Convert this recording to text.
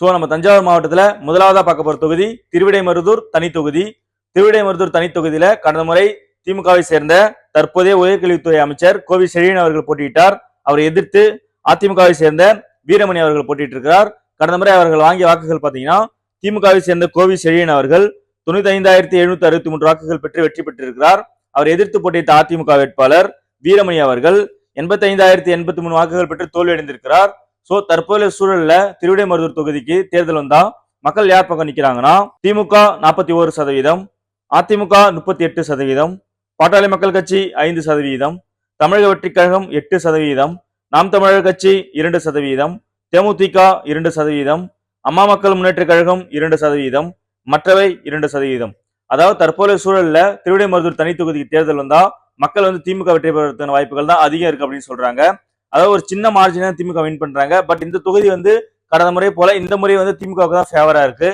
So நம்ம தஞ்சாவூர் மாவட்டத்தில் முதலாவதாக பார்க்க போகிற தொகுதி திருவிடைமருதூர் தனித்தொகுதி திருவிடைமருதூர் தனித்தொகுதியில் கடந்த முறை திமுகவை சேர்ந்த தற்போதைய உயர்கல்வித்துறை அமைச்சர் கோவி செழியன் அவர்கள் போட்டியிட்டார். அவரை எதிர்த்து அதிமுகவை சேர்ந்த வீரமணி அவர்கள் போட்டிட்டு இருக்கிறார் கடந்த முறை அவர்கள் வாங்கிய வாக்குகள் பார்த்தீங்கன்னா திமுகவை சேர்ந்த கோவி செழியன் அவர்கள் தொண்ணூத்தி ஐந்தாயிரத்தி எழுநூத்தி அறுபத்தி மூன்று வாக்குகள் பெற்று வெற்றி பெற்றிருக்கிறார். அவர் எதிர்த்து போட்டியிட்ட அதிமுக வேட்பாளர் வீரமணி அவர்கள் எண்பத்தி ஐந்தாயிரத்தி எண்பத்தி மூணு வாக்குகள் பெற்று தோல்வியடைந்திருக்கிறார். சோ தற்போதைய சூழல்ல திருவிடைமருதூர் தொகுதிக்கு தேர்தல் வந்தா மக்கள் யார் பக்கம் நிக்கிறாங்கன்னா திமுக நாற்பத்தி ஓரு சதவீதம் அதிமுக முப்பத்தி எட்டு சதவீதம் பாட்டாளி மக்கள் கட்சி ஐந்து சதவீதம் தமிழக வெற்றிக் கழகம் எட்டு சதவீதம் நாம் தமிழர் கட்சி இரண்டு சதவீதம் தேமுதிக இரண்டு சதவீதம் அம்மா மக்கள் முன்னேற்றக் கழகம் இரண்டு சதவீதம் மற்றவை இரண்டு சதவீதம். அதாவது தற்போதைய சூழல்ல திருவிடைமருதூர் தனி தொகுதிக்கு தேர்தல் வந்தா மக்கள் வந்து திமுக வெற்றி பெறதுக்கான வாய்ப்புகள் தான் அதிகம் இருக்கு அப்படின்னு சொல்றாங்க. அதாவது ஒரு சின்ன மார்ஜினா திமுக வின் பண்றாங்க. பட் இந்த தொகுதி வந்து கடந்த முறை போல இந்த முறை வந்து திமுகவுக்கு தான் ஃபேவரா இருக்கு.